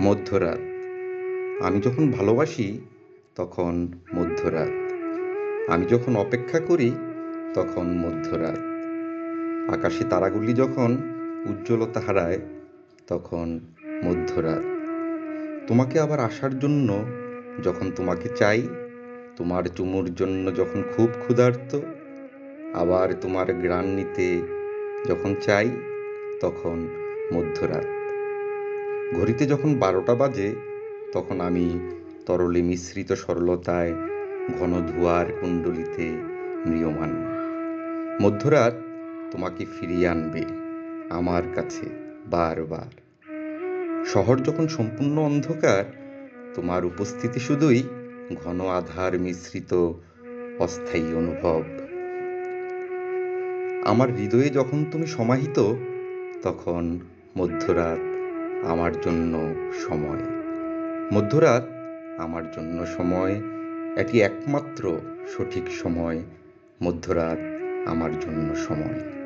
মধ্যরাত। আমি যখন ভালোবাসি, তখন মধ্যরাত। আমি যখন অপেক্ষা করি, তখন মধ্যরাত। আকাশে তারাগুলি যখন উজ্জ্বলতা হারায়, তখন মধ্যরাত। তোমাকে আবার আসার জন্য যখন তোমাকে চাই, তোমার চুমুর জন্য যখন খুব ক্ষুধার্ত, আবার তোমার গ্রাণ নিতে যখন চাই, তখন মধ্যরাত। ঘড়িতে যখন বারোটা বাজে, তখন আমি তরলে মিশ্রিত সরলতায় ঘন ধোঁয়ার কুণ্ডলিতে ম্রিয়মান। মধ্যরাত তোমাকে ফিরিয়ে আনবে আমার কাছে বারবার। শহর যখন সম্পূর্ণ অন্ধকার, তোমার উপস্থিতি শুধুই ঘন আধার মিশ্রিত অস্থায়ী অনুভব। আমার হৃদয়ে যখন তুমি সমাহিত, তখন মধ্যরাত আমার জন্য সময়। মধ্যরাত আমার জন্য সময়, এটি একমাত্র সঠিক সময়। মধ্যরাত আমার জন্য সময়।